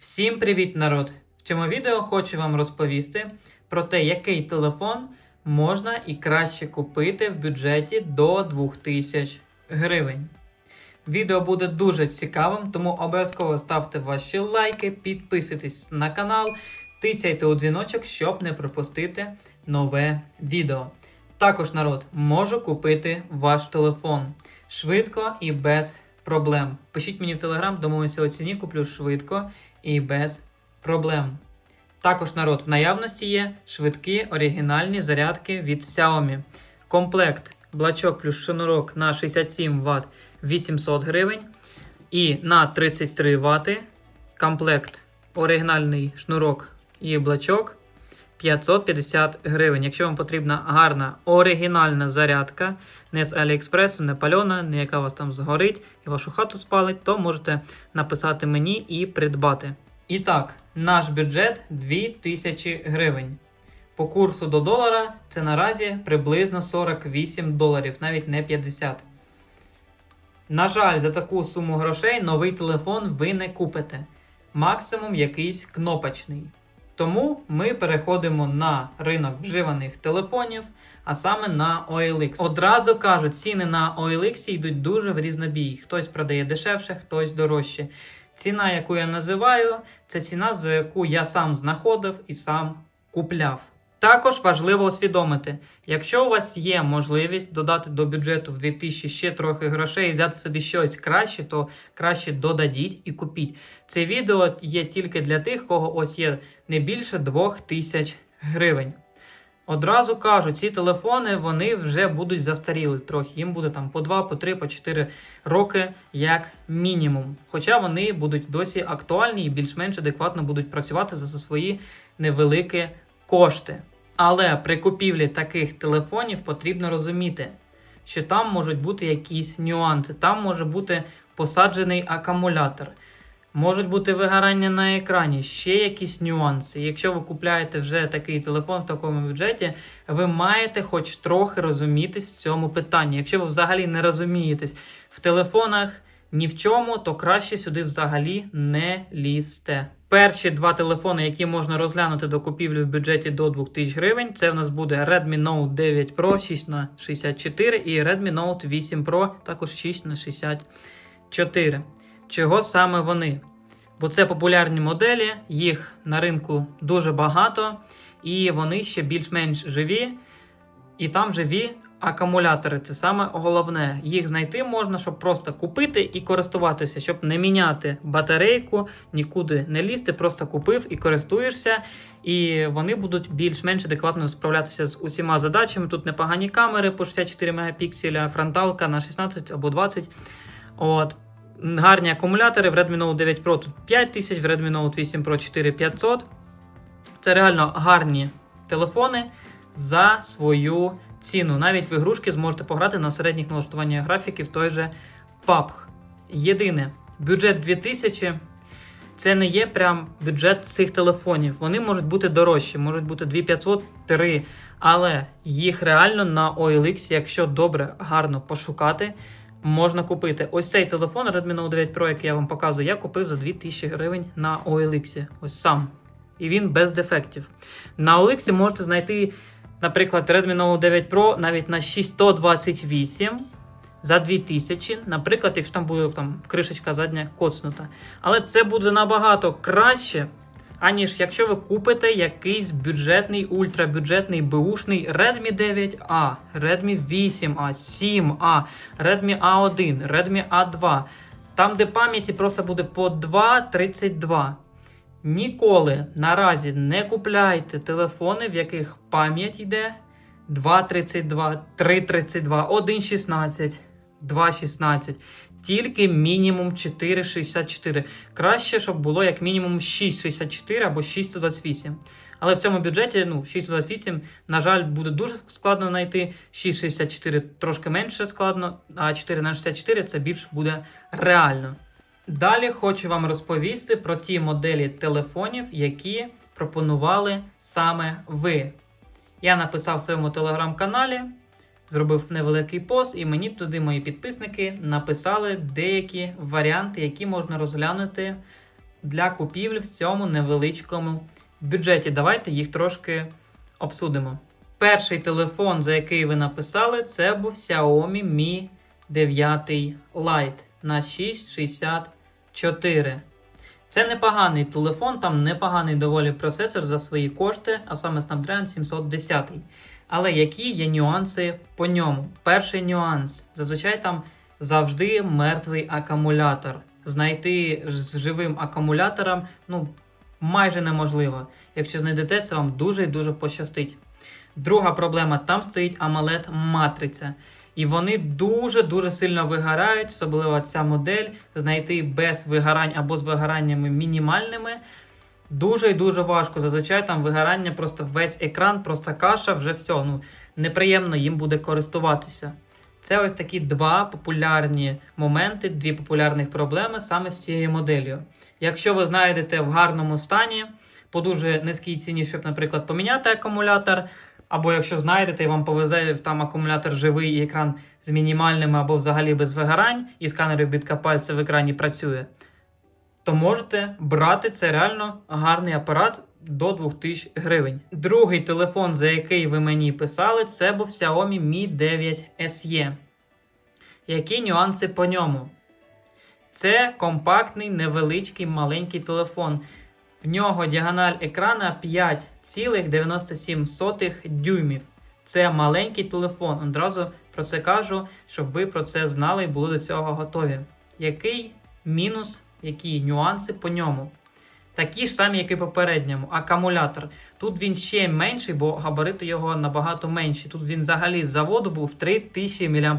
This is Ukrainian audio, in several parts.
Всім привіт, народ! В цьому відео хочу вам розповісти про те, який телефон можна і краще купити в бюджеті до 2000 гривень. Відео буде дуже цікавим, тому обов'язково ставте ваші лайки, підписуйтесь на канал, тицяйте у дзвіночок, щоб не пропустити нове відео. Також, народ, можу купити ваш телефон швидко і без проблем. Пишіть мені в телеграм, домовимося у ціні, куплю швидко і без проблем. Також народ в наявності є швидкі оригінальні зарядки від Xiaomi. Комплект блачок плюс шнурок на 67 Вт 800 гривень. І на 33 Вт комплект оригінальний шнурок і блачок 550 гривень. Якщо вам потрібна гарна оригінальна зарядка, не з Аліекспресу, не пальона, не яка вас там згорить і вашу хату спалить, то можете написати мені і придбати. І так, наш бюджет 2000 гривень. По курсу до долара це наразі приблизно 48 доларів, навіть не 50. На жаль, за таку суму грошей новий телефон ви не купите. Максимум якийсь кнопочний. Тому ми переходимо на ринок вживаних телефонів, а саме на OLX. Одразу кажу, ціни на OLX йдуть дуже в різнобій. Хтось продає дешевше, хтось дорожче. Ціна, яку я називаю, це ціна, за яку я сам знаходив і сам купляв. Також важливо усвідомити, якщо у вас є можливість додати до бюджету в 2000 ще трохи грошей і взяти собі щось краще, то краще додадіть і купіть. Це відео є тільки для тих, кого ось є не більше 2000 гривень. Одразу кажу, ці телефони вони вже будуть застаріли трохи. Їм буде там по 2, по 3, по 4 роки як мінімум. Хоча вони будуть досі актуальні і більш-менш адекватно будуть працювати за свої невеликі кошти. Але при купівлі таких телефонів потрібно розуміти, що там можуть бути якісь нюанси, там може бути посаджений акумулятор. Можуть бути вигорання на екрані, ще якісь нюанси. Якщо ви купляєте вже такий телефон в такому бюджеті, ви маєте хоч трохи розумітись в цьому питанні. Якщо ви взагалі не розумієтесь в телефонах ні в чому, то краще сюди взагалі не лізьте. Перші два телефони, які можна розглянути до купівлі в бюджеті до 2000 гривень, це в нас буде Redmi Note 9 Pro 6 на 64 і Redmi Note 8 Pro також 6 на 64. Чого саме вони? Бо це популярні моделі, їх на ринку дуже багато, і вони ще більш-менш живі. І там живі акумулятори. Це саме головне. Їх знайти можна, щоб просто купити і користуватися, щоб не міняти батарейку, нікуди не лізти, просто купив і користуєшся. І вони будуть більш-менш адекватно справлятися з усіма задачами. Тут непогані камери по 64 мегапікселя, фронталка на 16 або 20. От. Гарні акумулятори в Redmi Note 9 Pro тут 5000, в Redmi Note 8 Pro 4500. Це реально гарні телефони за свою ціну. Навіть в ігрушки зможете пограти на середніх налаштуваннях графіки в той же PUBG. Єдине, бюджет 2000 це не є прям бюджет цих телефонів. Вони можуть бути дорожчі, можуть бути 2500 3 але їх реально на OLX, якщо добре, гарно пошукати, можна купити. Ось цей телефон Redmi Note 9 Pro, який я вам показую, я купив за 2000 гривень на OLX. Ось сам. І він без дефектів. На OLX можете знайти, наприклад, Redmi Note 9 Pro навіть на 6128 за 2000. Наприклад, якщо там буде там, кришечка задня коцнута. Але це буде набагато краще. Аніж якщо ви купите якийсь бюджетний, ультрабюджетний беушний Redmi 9A, Redmi 8A, 7A, Redmi A1, Redmi A2, там, де пам'яті просто буде по 2,32. Ніколи наразі не купляйте телефони, в яких пам'ять йде 2,32, 3,32, 1,16, 2,16. Тільки мінімум 4,64. Краще, щоб було як мінімум 6,64 або 6,128. Але в цьому бюджеті ну, 6,28, на жаль, буде дуже складно знайти. 6,64 трошки менше складно, а 4 на 64 це більш буде реально. Далі хочу вам розповісти про ті моделі телефонів, які пропонували саме ви. Я написав в своєму телеграм-каналі, зробив невеликий пост, і мені туди мої підписники написали деякі варіанти, які можна розглянути для купівлі в цьому невеличкому бюджеті. Давайте їх трошки обсудимо. Перший телефон, за який ви написали, це був Xiaomi Mi 9 Lite на 664. Це непоганий телефон, там непоганий доволі процесор за свої кошти, а саме Snapdragon 710. Але які є нюанси по ньому? Перший нюанс. Зазвичай там завжди мертвий акумулятор. Знайти з живим акумулятором ну, майже неможливо. Якщо знайдете, це вам дуже і дуже пощастить. Друга проблема там стоїть AMOLED матриця. І вони дуже-дуже сильно вигорають, особливо ця модель, знайти без вигорань або з вигораннями мінімальними. Дуже і дуже важко. Зазвичай там вигорання, просто весь екран, просто каша, вже все. Ну, неприємно їм буде користуватися. Це ось такі два популярні моменти, дві популярних проблеми саме з цією моделлю. Якщо ви знайдете в гарному стані, по дуже низькій ціні, щоб, наприклад, поміняти акумулятор, або якщо знайдете і вам повезе там акумулятор живий і екран з мінімальними або взагалі без вигорань, і сканер відбитка пальця в екрані працює, то можете брати це реально гарний апарат до 2000 гривень. Другий телефон, за який ви мені писали, це був Xiaomi Mi 9 SE. Які нюанси по ньому? Це компактний, невеличкий, маленький телефон. В нього діагональ екрана 5,97 дюймів. Це маленький телефон. Одразу про це кажу, щоб ви про це знали і були до цього готові. Який мінус, які нюанси по ньому? Такі ж самі, як і попередньому. Акумулятор. Тут він ще менший, бо габарити його набагато менші. Тут він взагалі з заводу був 3000 мАч.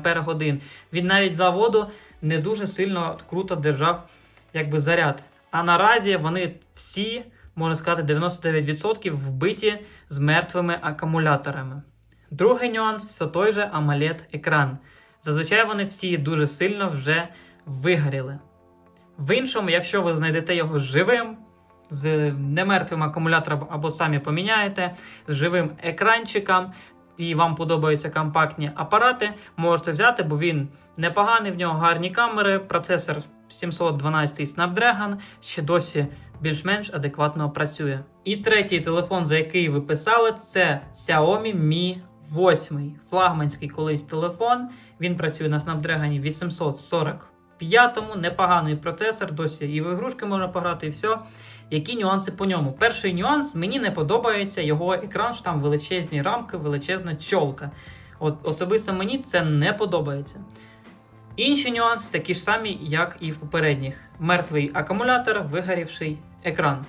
Він навіть з заводу не дуже сильно круто держав якби, заряд. А наразі вони всі, можна сказати, 99% вбиті з мертвими акумуляторами. Другий нюанс все той же amoled екран. Зазвичай вони всі дуже сильно вже вигоріли. В іншому, якщо ви знайдете його живим, з немертвим акумулятором або самі поміняєте, з живим екранчиком, і вам подобаються компактні апарати, можете взяти, бо він непоганий, в нього гарні камери, процесор 712 Snapdragon ще досі більш-менш адекватно працює. І третій телефон, за який ви писали, це Xiaomi Mi 8. Флагманський колись телефон. Він працює на Snapdragon 845, непоганий процесор, досі і в ігрушки можна пограти, і все. Які нюанси по ньому? Перший нюанс мені не подобається його екран, що там величезні рамки, величезна чолка. От особисто мені це не подобається. Інші нюанси такі ж самі, як і в попередніх: мертвий акумулятор, вигорівший екран.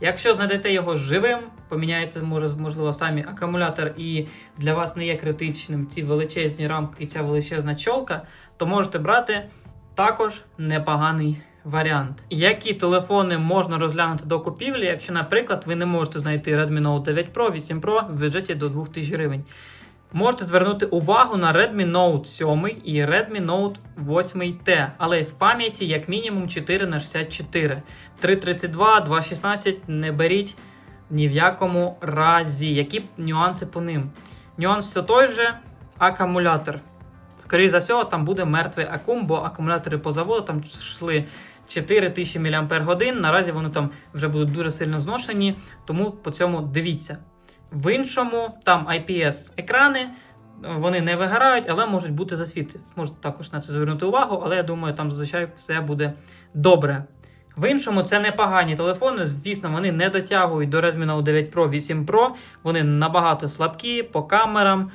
Якщо знайдете його живим, поміняєте, може, можливо, самі акумулятор, і для вас не є критичним ці величезні рамки і ця величезна чолка, то можете брати також непоганий варіант. Які телефони можна розглянути до купівлі, якщо, наприклад, ви не можете знайти Redmi Note 9 Pro, 8 Pro в бюджеті до 2000 гривень. Можете звернути увагу на Redmi Note 7 і Redmi Note 8T, але в пам'яті як мінімум 4 на 64 332, 216 не беріть ні в якому разі. Які нюанси по ним? Нюанс все той же акумулятор. Скоріше за всього, там буде мертвий акум, бо акумулятори по заводу там йшли 4000 мАч. Наразі вони там вже будуть дуже сильно зношені, тому по цьому дивіться. В іншому там IPS екрани, вони не вигорають, але можуть бути засвіти. Можете також на це звернути увагу, але я думаю, там зазвичай все буде добре. В іншому це непогані телефони. Звісно, вони не дотягують до Redmi Note 9 Pro 8 Pro. Вони набагато слабкі по камерам,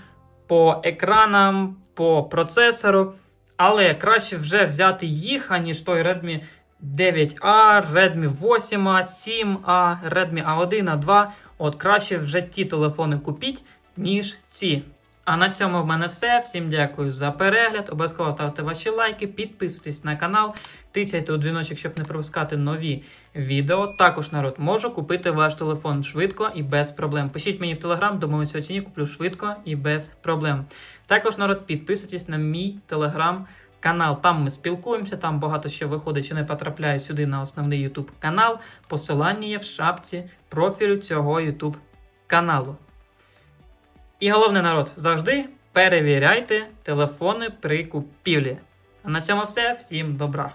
по екранам, по процесору. Але краще вже взяти їх, аніж той Redmi 9A, Redmi 8A, 7A, Redmi A1, A2. От краще вже ті телефони купіть, ніж ці. А на цьому в мене все. Всім дякую за перегляд. Обов'язково ставте ваші лайки, підписуйтесь на канал, тисяйте у дзвіночок, щоб не пропускати нові відео. Також народ можу купити ваш телефон швидко і без проблем. Пишіть мені в телеграм, домовимося у ціні, куплю швидко і без проблем. Також народ, підписуйтесь на мій телеграм. Канал, там ми спілкуємося, там багато що виходить, чи не потрапляє сюди на основний YouTube канал. Посилання є в шапці профілю цього YouTube каналу. І головне народ, завжди перевіряйте телефони при купівлі. А на цьому все. Всім добра!